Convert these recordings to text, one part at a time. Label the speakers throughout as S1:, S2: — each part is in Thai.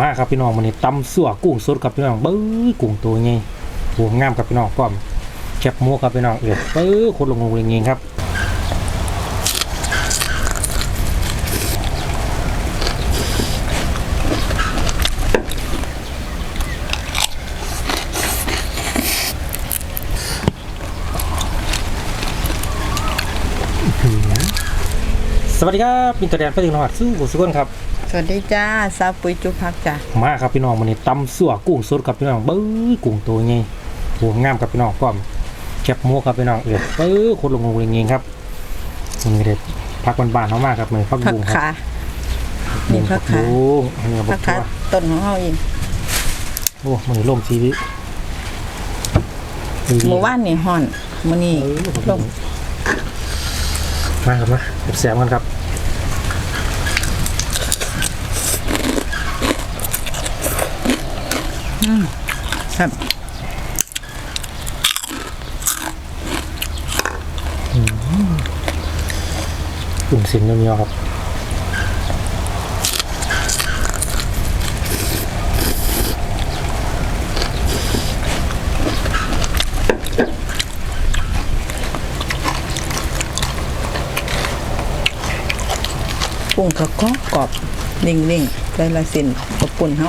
S1: มาครับพี่น้องมันนี้ตำสั่วกุ้งสดครับพี่น้องเบ้อกุ้งตัวใหญ่หัวงามครับพี่น้องพร้อมแคบหมูครับพี่น้องเออเบ้อคนลงลงเงี้ยครับสวัสดีครับมินตอร์แดนไปถึงหอดสู้กุสุกนครับ
S2: วัสดีจ้าซาปุยจุพักจ้ะ
S1: มาครับพี่น้องมันนี้ตำสั่วกุ้งสดครับพี่น้องเบ้อกุ้งตัวใหญ่หัวงามครับพี่น้องพร้อมแคบหมูครับพี่น้องเอือเบ้อคนลงลงเงี้ยครับนี่เด็ดพักบานๆเขามากครับเหมือนพัก
S2: ผัก
S1: บุ้งค
S2: ขา
S1: รับ
S2: นี่ผักขา
S1: บุ้งอันนี้
S2: ผั
S1: บั
S2: ก
S1: ก
S2: ขา
S1: ตัว
S2: ต้นของเฮาเอง
S1: โอ้มันนี้ล่มชีวิต
S2: หมู่บ้านนี่ฮ้อนมื้อนี้ลง
S1: มาครับมาแสบๆกันครับ
S2: ครับ
S1: กุ้งสินเนียวๆครับ
S2: ปรุงก็กรอบกรอบนิ่งๆใจละสินกับปุ่นเฮา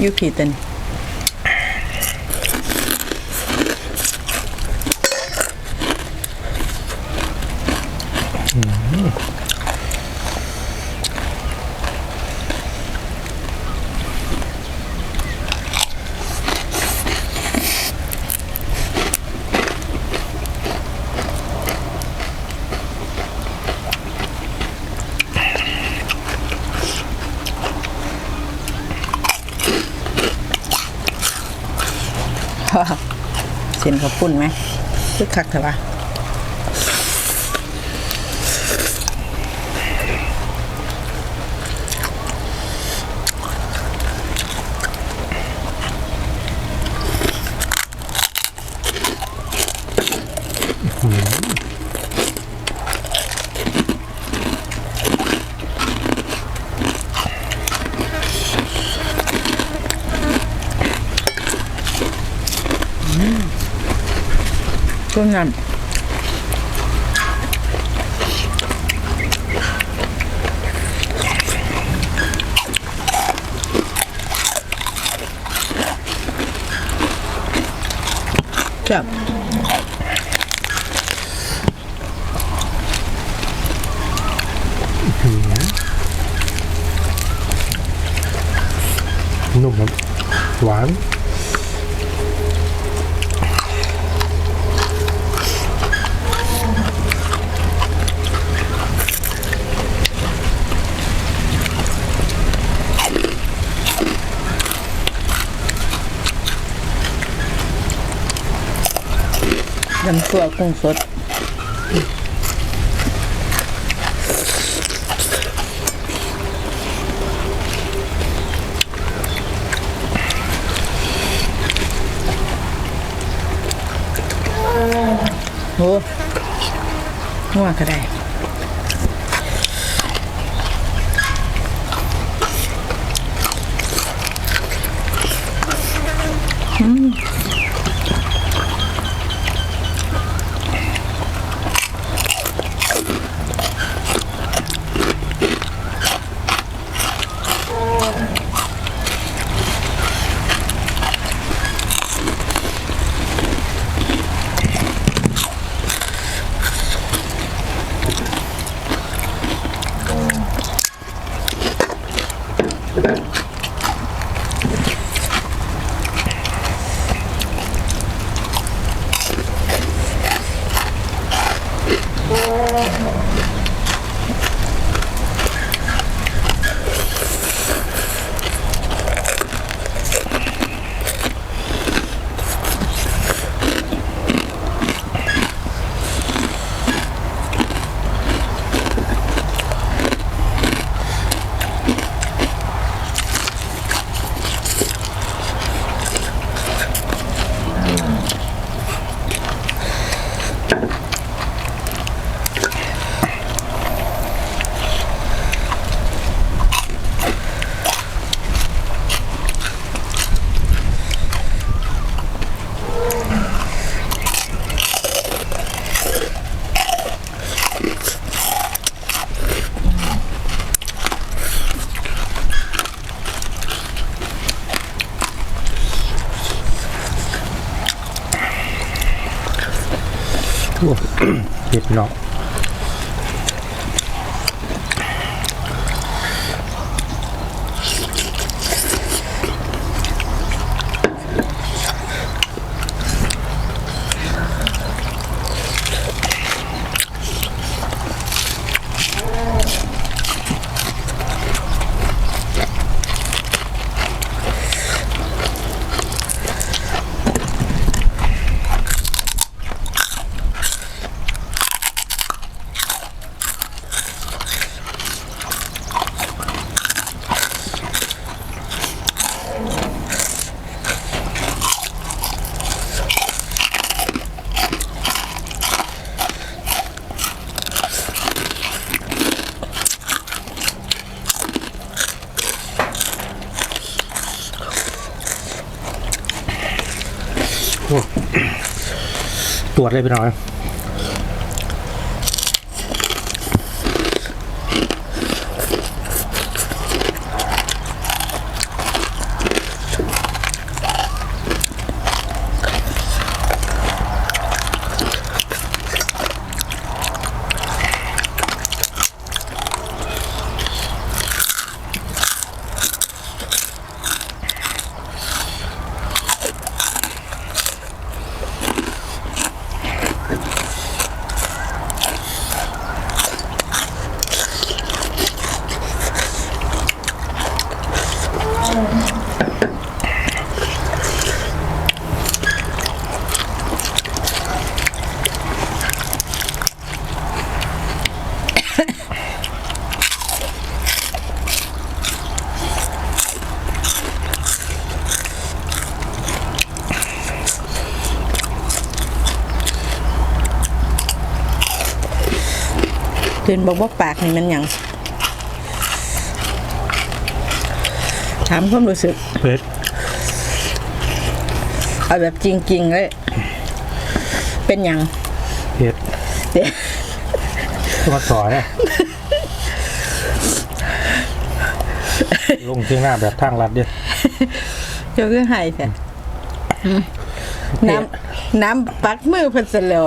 S2: อยู่ กับปุ่นไหมคือคักเถอะวะ ต้นน้ำจับ
S1: นุ่มครับหวาน
S2: น้ำตัวกุ้งสดโหนัวก็ได้
S1: อ อ้ เผ็ดเนาะโอ้ ตรวจเลยพี่น้อย
S2: เพิ่นบอกว่าปากนี่มันหยังถามความรู้สึก
S1: เผ็ด
S2: เอาแบบจริงๆเลยเป็นหยัง
S1: เผ็ด
S2: เดี๋ยว
S1: ต้องมาสอยนะลงที่หน้าแบบทางลัดเดียว
S2: เจ้าก็หายแต่น้ำน้ำปักมือเพิ่นเสร็จแล้ว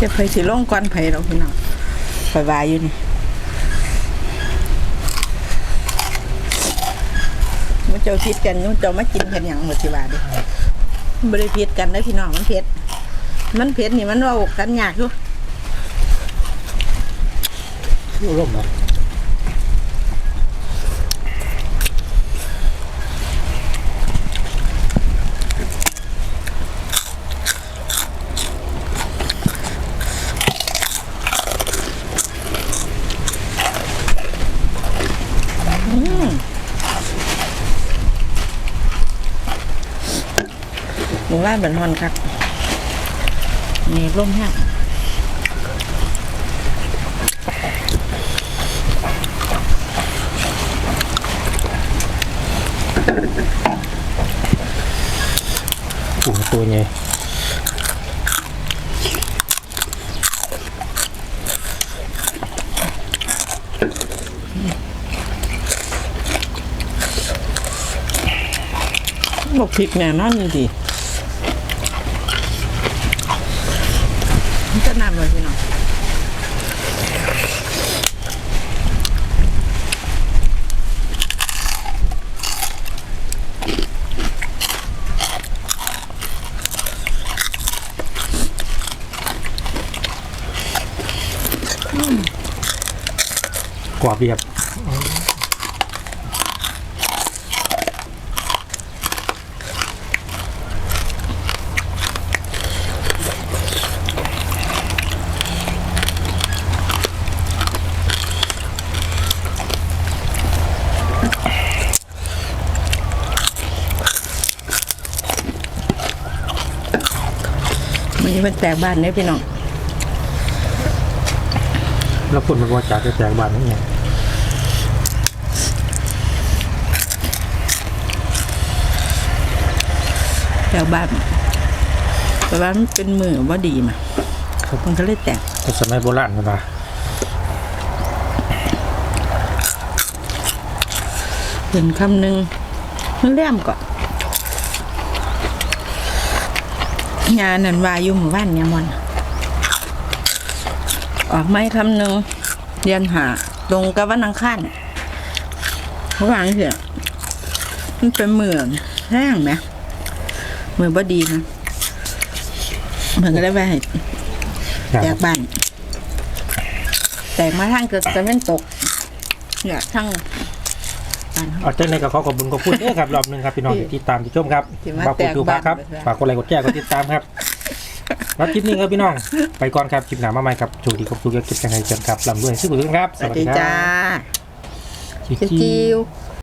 S2: จะไปสิลงก่อนไผเราพี่น้องไปวายอยู่นี่มันเจ้าพิดกันมันเจ้ามากินกันอย่างหมดสิว่าดิบริพิดกันได้พี่น้องมันเผ็ด มันเผ็ดนี่มันว่าอกกันยากอยู่
S1: ร่มเนะ
S2: มู่บ้านบันฮอนครับนี่ร่มแห้ง
S1: กุ้งตัวใหญ่
S2: บอกพริกแน่นอนดีมันจะนำเลยพี่น้อง
S1: กว่าเบียบ
S2: มันจะเป็นแตกบ้านเนี่ยพี่น้อง
S1: แล้วคนมันว่าจากจะแจกบานนี่ไง
S2: แตกบ้านแต่ว่ามันเป็นมือว่าดีมามันก็เลยแตก
S1: แต่สมัยโบราณมันว่า
S2: เป็นคำหนึ่งมันแหลมก่อนงานนันวาอยู่หมู่บ้านเนี่ยมันออกไม่คำหนึ่งเรียนหาตรงกับวันอังคารเพราะว่าเสียมันเป็นเหมือนแห้งไหม เหมือนบ่ดีนะเหมือนก็ได้ไปให้
S1: ครับ
S2: แตกบ้านแตกมาทางเกิดตะเวนตกเนี่ยทั้งบ้าน
S1: เอาเจ้าในกับเขาขอบคุณขอบคุณเด้อครับรอบหนึงครับพี่น้องที่ติดตามที่ชมครับ
S2: ที่มา
S1: ฝากกดดู
S2: แตก
S1: ครับ
S2: บ้านไปซะ
S1: ฝากกดไลค์กดแชร์กดติดตามครับรับคลิปนี้ครับพี่น้อง ไปก่อนครับคลิปหน้ามาใหม่ครับโชคดีครบทุกอย่างคิดกันให้เจนครับลำด้วยสู้กันครับ
S2: สวัสดีจ้า
S1: จิ๊
S2: จิ
S1: วๆ
S2: วๆ